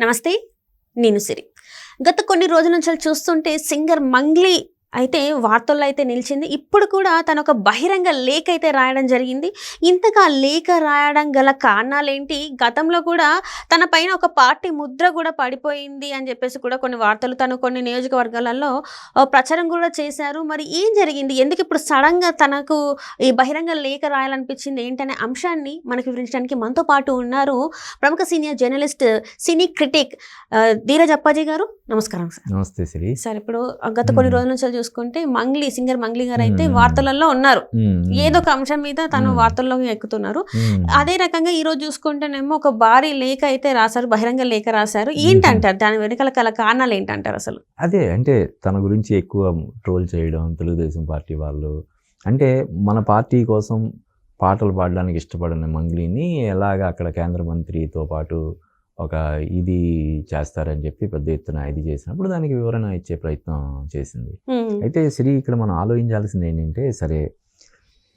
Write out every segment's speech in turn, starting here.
నమస్తే నేను సిరి. గత కొన్ని రోజుల నుంచి చూస్తుంటే సింగర్ మంగ్లీ అయితే వార్తల్లో అయితే నిలిచింది ఇప్పుడు కూడా తన ఒక బహిరంగ లేఖ అయితే రాయడం జరిగింది. ఇంతగా లేఖ రాయడం గల కారణాలేంటి? గతంలో కూడా తన పైన ఒక పార్టీ ముద్ర కూడా పడిపోయింది అని చెప్పేసి కూడా కొన్ని వార్తలు తను కొన్ని నియోజకవర్గాలలో ప్రచారం కూడా చేశారు. మరి ఏం జరిగింది? ఎందుకు ఇప్పుడు సడన్గా తనకు ఈ బహిరంగ లేఖ రాయాలనిపించింది? ఏంటనే అంశాన్ని మనకు వివరించడానికి మనతో పాటు ఉన్నారు ప్రముఖ senior journalist cine critic Dheeraj Appaji గారు. నమస్కారం సార్. నమస్తే సిరి. సార్ ఇప్పుడు గత కొన్ని. రోజుల నుంచి చూసుకుంటే మంగ్లీ సింగర్ మంగ్లీ గారు అయితే. వార్తలలో ఉన్నారు. ఏదో ఒక అంశం మీద తను మ్మ్. వార్తల్లోకి ఎక్కుతున్నారు. అదే రకంగా ఈ రోజు చూసుకుంటేనేమో ఒక భారీ లేఖ అయితే రాశారు బహిరంగ లేఖ రాశారు ఏంటంటారు దాని వెనకాల కల కారణాలు ఏంటంటారు అసలు అదే అంటే తన గురించి ఎక్కువ ట్రోల్ చేయడం తెలుగుదేశం పార్టీ వాళ్ళు అంటే మన పార్టీ కోసం పాటలు పాడడానికి ఇష్టపడిన మంగ్లీని ఎలాగ అక్కడ కేంద్ర మంత్రితో పాటు ఒక ఇది చేస్తారని చెప్పి పెద్ద ఎత్తున ఇది చేసినప్పుడు దానికి వివరణ ఇచ్చే ప్రయత్నం చేసింది. అయితే శ్రీ ఇక్కడ మనం ఆలోచించాల్సింది ఏంటంటే సరే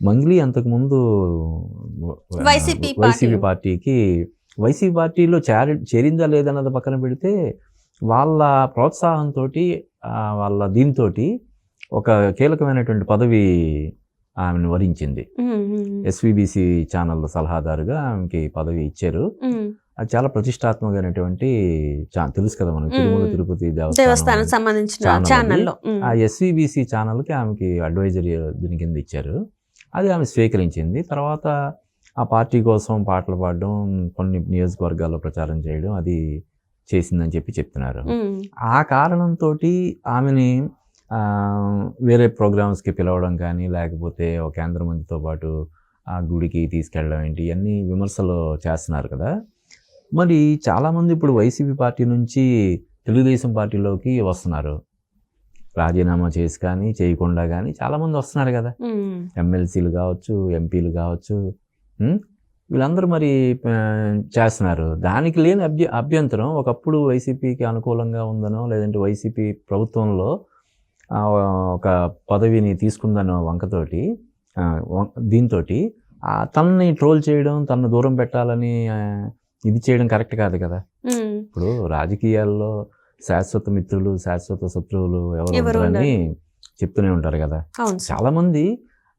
మంగ్లీ అంతకుముందు వైసీపీ వైసీపీ పార్టీ. పార్టీకి వైసీపీ పార్టీలో చేరి చేరిందా లేదన్నది పక్కన పెడితే వాళ్ళ ప్రోత్సాహంతో వాళ్ళ దీంతో ఒక కీలకమైనటువంటి పదవి ఆమెను వరించింది. ఎస్విబిసి ఛానల్ సలహాదారుగా ఆమెకి పదవి ఇచ్చారు. అది చాలా ప్రతిష్టాత్మకమైనటువంటి తెలుసు కదా మనకి. తిరుమల తిరుపతి దేవస్థానం సంబంధించిన. ఛానల్లో. ఆ ఎస్విబిసి ఛానల్కి ఆమెకి అడ్వైజరీ దీని కింద ఇచ్చారు అది ఆమె స్వీకరించింది తర్వాత ఆ పార్టీ కోసం పాటలు పాడడం కొన్ని నియోజకవర్గాల్లో ప్రచారం చేయడం అది చేసిందని చెప్పి చెప్తున్నారు. ఆ కారణంతో ఆమెని ఆ, వేరే ప్రోగ్రామ్స్కి పిలవడం కానీ లేకపోతే ఒక కేంద్ర మంత్రితో పాటు ఆ గుడికి తీసుకెళ్ళడం ఏంటి ఇవన్నీ విమర్శలు చేస్తున్నారు కదా మరి చాలామంది ఇప్పుడు వైసీపీ పార్టీ నుంచి తెలుగుదేశం పార్టీలోకి వస్తున్నారు రాజీనామా చేసి కానీ చేయకుండా కానీ చాలామంది వస్తున్నారు కదా మ్మ్. ఎమ్మెల్సీలు కావచ్చు ఎంపీలు కావచ్చు? వీళ్ళందరూ మరి చేస్తున్నారు దానికి లేని అభ్య అభ్యంతరం ఒకప్పుడు వైసీపీకి అనుకూలంగా ఉందనో లేదంటే వైసీపీ ప్రభుత్వంలో ఒక పదవిని తీసుకుందనో వంకతోటి దీంతో తనని ట్రోల్ చేయడం తనను దూరం పెట్టాలని ఇది చేయడం కరెక్ట్ కాదు కదా. ఇప్పుడు రాజకీయాల్లో శాశ్వత మిత్రులు శాశ్వత శత్రువులు ఎవరు ఉంటారని చెప్తూనే ఉంటారు కదా సార్ చాలామంది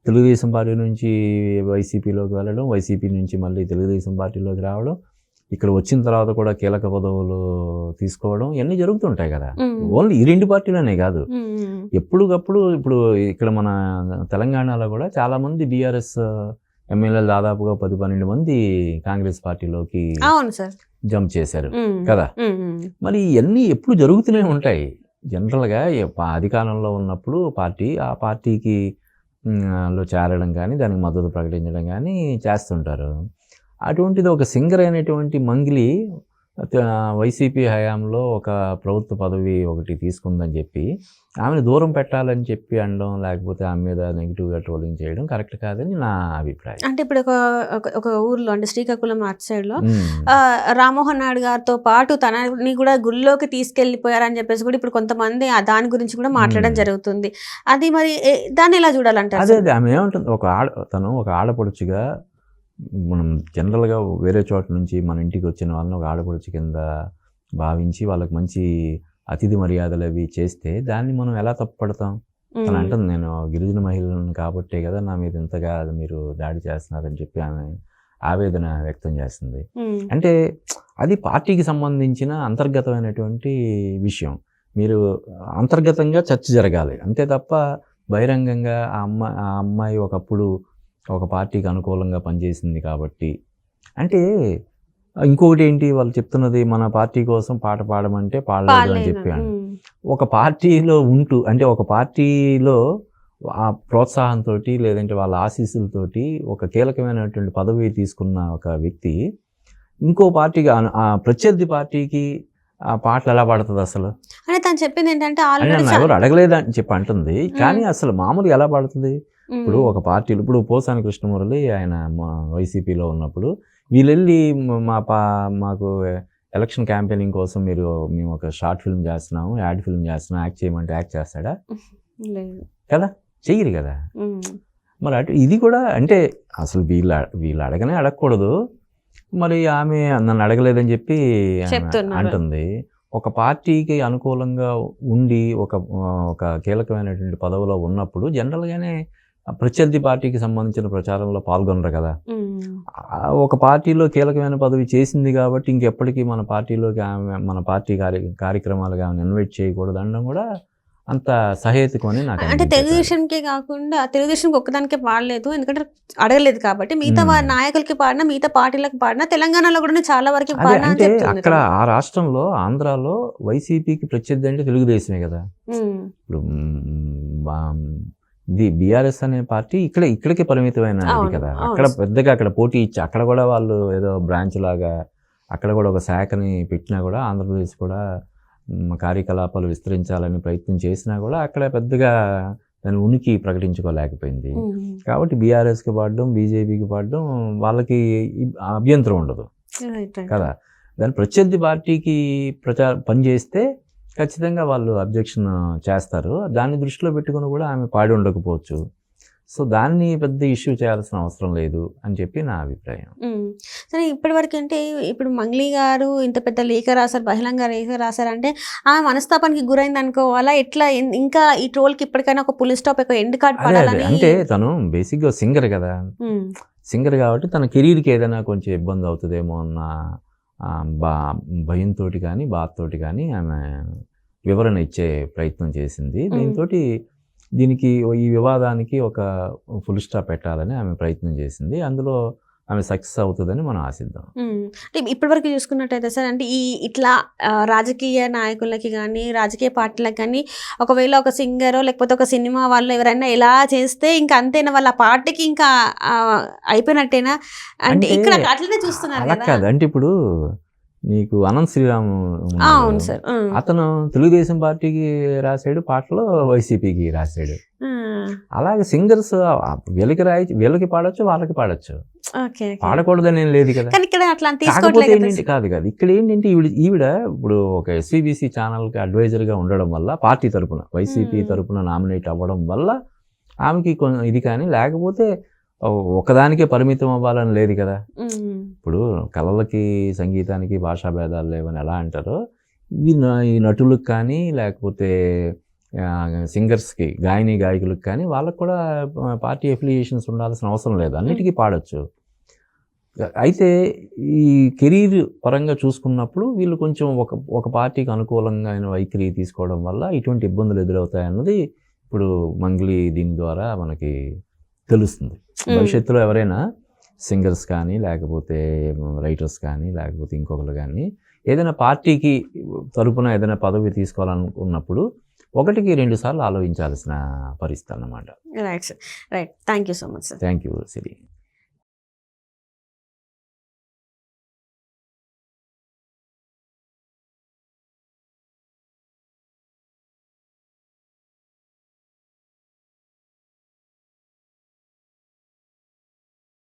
తెలుగుదేశం పార్టీ నుంచి వైసీపీలోకి వెళ్ళడం వైసీపీ నుంచి మళ్ళీ తెలుగుదేశం పార్టీలోకి రావడం ఇక్కడ వచ్చిన తర్వాత కూడా కీలక పదవులు తీసుకోవడం ఇవన్నీ జరుగుతుంటాయి కదా. ఓన్లీ ఈ రెండు పార్టీలోనే కాదు మ్మ్. ఎప్పటికప్పుడు ఇప్పుడు ఇక్కడ మన తెలంగాణలో కూడా చాలామంది బీఆర్ఎస్ ఎమ్మెల్యేలు దాదాపుగా పది పన్నెండు మంది కాంగ్రెస్ పార్టీలోకి అవును సార్ జంప్ చేశారు. కదా. మరి ఇవన్నీ ఎప్పుడు జరుగుతూనే ఉంటాయి జనరల్గా అధికారంలో ఉన్నప్పుడు పార్టీ ఆ పార్టీకి లో చేరడం కానీ దానికి మద్దతు ప్రకటించడం కానీ చేస్తుంటారు అటువంటిది ఒక సింగర్ అయినటువంటి మంగిలి వైసీపీ హయాంలో ఒక ప్రభుత్వ పదవి ఒకటి తీసుకుందని చెప్పి ఆమెను దూరం పెట్టాలని చెప్పి అనడం లేకపోతే ఆమె మీద నెగిటివ్గా ట్రోలింగ్ చేయడం కరెక్ట్ కాదని నా అభిప్రాయం అంటే ఇప్పుడు ఒక ఒక- ఊర్లో అంటే శ్రీకాకుళం అటు సైడ్లో మ్. ఆ, రామ్మోహన్ నాయుడు గారితో పాటు తనని కూడా గుళ్ళోకి తీసుకెళ్ళిపోయారని చెప్పేసి కూడా ఇప్పుడు కొంతమంది దాని గురించి కూడా మాట్లాడడం. జరుగుతుంది అది మరి దాన్ని ఎలా అసలు? అదే ఆమె ఏమంటుంది ఒక ఆడ తను ఒక ఆడపడుచుగా మనం జనరల్గా వేరే చోట నుంచి మన ఇంటికి వచ్చిన వాళ్ళని ఒక ఆడపడుచు కింద భావించి వాళ్ళకి మంచి అతిథి మర్యాదలు అవి చేస్తే దాన్ని మనం ఎలా తప్పుపడతాం? తను. అంటుంది. నేను గిరిజన మహిళలను కాబట్టే కదా నా మీద ఇంతగా మీరు దాడి చేస్తున్నారని చెప్పి ఆమె ఆవేదన వ్యక్తం చేస్తుంది. అంటే అది పార్టీకి సంబంధించిన అంతర్గతమైనటువంటి విషయం. మీరు అంతర్గతంగా చర్చ జరగాలి. అంతే తప్ప బహిరంగంగా ఆ అమ్మాయి ఆ అమ్మాయి ఒకప్పుడు ఒక పార్టీకి అనుకూలంగా పనిచేసింది కాబట్టి. అంటే ఇంకొకటి ఏంటి? వాళ్ళు చెప్తున్నది మన పార్టీ కోసం పాట పాడమంటే పాడలేదు అని పాలేను. చెప్పి అన్- మ్మ్. ఒక పార్టీలో ఉంటూ అంటే ఒక పార్టీలో ఆ ప్రోత్సాహంతో లేదంటే వాళ్ళ ఆశీస్సులతోటి ఒక కీలకమైనటువంటి పదవి తీసుకున్న ఒక వ్యక్తి ఇంకో పార్టీకి ఆ- ప్రత్యర్థి పార్టీకి ఆ పాటలు ఎలా పాడుతుంది అసలు? అంటే తను చెప్పింది ఏంటంటే ఎవరు అడగలేదని చెప్పి అంటుంది. కానీ అసలు మామూలుగా ఎలా పాడుతుంది? ఇప్పుడు ఒక పార్టీలు ఇప్పుడు పోసాని కృష్ణమురళి ఆయన మా వైసీపీలో ఉన్నప్పుడు వీళ్ళు వెళ్ళి మ- పా మాకు ఎలక్షన్ క్యాంపెయినింగ్ కోసం మీరు మేము ఒక షార్ట్ ఫిల్మ్ చేస్తున్నాము యాడ్ ఫిల్మ్ చేస్తున్నాం యాక్ట్ చేయమంటే యాక్ట్ చేస్తాడా? లేదు. కదా? చెయ్యరు కదా. మరి అటు ఇది కూడా అంటే అసలు వీళ్ళు వీళ్ళు అడగనే అడగకూడదు. మరి ఆమె నన్ను అడగలేదని చెప్పి. అంటుంది. ఒక పార్టీకి అనుకూలంగా ఉండి ఒక ఒక కీలకమైనటువంటి పదవిలో ఉన్నప్పుడు జనరల్గానే ప్రత్యర్థి పార్టీకి సంబంధించిన ప్రచారంలో పాల్గొనరు కదా ఒక పార్టీలో కీలకమైన పదవి చేసింది కాబట్టి ఇంకెప్పటికీ మన పార్టీలోకి ఆమె మన పార్టీ కార్య కార్యక్రమాలుగా ఆమెను ఇన్వైట్ చేయకూడదు అనడం కూడా అంత సహేతుకం అని నాకు అంటే. తెలుగుదేశంకే కాకుండా తెలుగుదేశంకి ఒక్కదానికే పాడలేదు ఎందుకంటే అడగలేదు కాబట్టి మిగతా నాయకులకి పాడినా మిగతా పార్టీలకు పాడినా తెలంగాణలో కూడా చాలా వరకు అంటే అక్కడ. ఆ రాష్ట్రంలో ఆంధ్రాలో వైసీపీకి ప్రత్యర్థి అంటే తెలుగుదేశమే కదా. ఇప్పుడు ఇది బీఆర్ఎస్ అనే పార్టీ ఇక్కడ ఇక్కడికే పరిమితమైన కదా. అక్కడ పెద్దగా అక్కడ పోటీ ఇచ్చి అక్కడ కూడా వాళ్ళు ఏదో బ్రాంచ్ లాగా అక్కడ కూడా ఒక శాఖని పెట్టినా కూడా ఆంధ్రప్రదేశ్ కూడా కార్యకలాపాలు విస్తరించాలని ప్రయత్నం చేసినా కూడా అక్కడ పెద్దగా దాని ఉనికి ప్రకటించుకోలేకపోయింది. కాబట్టి బీఆర్ఎస్కి పాడడం బీజేపీకి పాడడం వాళ్ళకి అభ్యంతరం ఉండదు. కదా దాని ప్రత్యర్థి పార్టీకి ప్రచార పనిచేస్తే ఖచ్చితంగా వాళ్ళు అబ్జెక్షన్ చేస్తారు. దాన్ని దృష్టిలో పెట్టుకుని కూడా ఆమె పాడి ఉండకపోవచ్చు. సో దాన్ని పెద్ద ఇష్యూ చేయాల్సిన అవసరం లేదు అని చెప్పి నా అభిప్రాయం. సరే ఇప్పటి వరకు అంటే ఇప్పుడు మంగ్లీ గారు ఇంత పెద్ద లేఖ రాశారు బహిరంగ లేఖ రాశారు అంటే ఆ మనస్తాపానికి గురైంది అనుకోవాలా ఎట్లా ఇంకా ఈ ట్రోల్కి ఇప్పటికైనా ఒక పులి స్టాప్ ఒక ఎండ్ కార్డ్ పడాలని అంటే తను బేసిక్గా సింగర్ కదా. సింగర్ కాబట్టి తన కెరీర్కి ఏదైనా కొంచెం ఇబ్బంది అవుతుందేమో అన్న భయంతో కానీ బాధతోటి కానీ ఆమె వివరణ ఇచ్చే ప్రయత్నం చేసింది. దీంతో దీనికి ఈ వివాదానికి ఒక ఫుల్ స్టాప్ పెట్టాలని ఆమె ప్రయత్నం చేసింది. అందులో ఆమె సక్సెస్ అవుతుందని మనం ఆశిద్దాం. అంటే ఇప్పటి వరకు చూసుకున్నట్టయితే సార్ అంటే ఈ ఇట్లా రాజకీయ నాయకులకి కానీ రాజకీయ పార్టీలకు కానీ ఒకవేళ ఒక సింగరో లేకపోతే ఒక సినిమా వాళ్ళు ఎవరైనా ఎలా చేస్తే ఇంకా అంతేనా? వాళ్ళ పార్టీకి ఇంకా అయిపోయినట్టేనా? అంటే ఇక్కడ అట్లనే చూస్తున్నారు అలా కాదు. అంటే ఇప్పుడు నీకు అనంత్ శ్రీరామ్ అవును సార్. అతను తెలుగుదేశం పార్టీకి రాశాడు పాటలు వైసీపీకి రాశాడు. అలాగే సింగర్స్ వీళ్ళకి రాయి వీళ్ళకి పాడొచ్చు వాళ్ళకి పాడొచ్చు. పాడకూడదని ఏం లేదు కదా కాకపోతే కదా కాదు ఇక్కడ ఏంటంటే ఈవిడ ఈవిడ ఇప్పుడు ఒక ఎస్వీబీసీ ఛానల్కి అడ్వైజర్గా ఉండడం వల్ల పార్టీ తరపున వైసీపీ. తరపున నామినేట్ అవ్వడం వల్ల ఆమెకి కొంచెం ఇది కానీ లేకపోతే ఒకదానికే పరిమితం అవ్వాలని లేదు కదా. ఇప్పుడు కళలకి సంగీతానికి భాషా భేదాలు లేవని ఎలా అంటారో న- ఈ నటులకు కానీ లేకపోతే సింగర్స్కి గాయని గాయకులకు కానీ వాళ్ళకు కూడా పార్టీ ఎఫిలియేషన్స్ ఉండాల్సిన అవసరం లేదు అన్నిటికీ పాడొచ్చు అయితే ఈ కెరీర్ పరంగా చూసుకున్నప్పుడు వీళ్ళు కొంచెం ఒక ఒక పార్టీకి అనుకూలంగా అయిన వైఖరి తీసుకోవడం వల్ల ఇటువంటి ఇబ్బందులు ఎదురవుతాయన్నది ఇప్పుడు మంగ్లీ దీని ద్వారా మనకి తెలుస్తుంది. భవిష్యత్తులో ఎవరైనా సింగర్స్ కానీ లేకపోతే రైటర్స్ కానీ లేకపోతే ఇంకొకరు కానీ ఏదైనా పార్టీకి తరపున ఏదైనా పదవి తీసుకోవాలనుకున్నప్పుడు ఒకటికి రెండు సార్లు ఆలోచించాల్సిన పరిస్థితి అన్నమాట. Right sir right thank you so much sir thank you Siri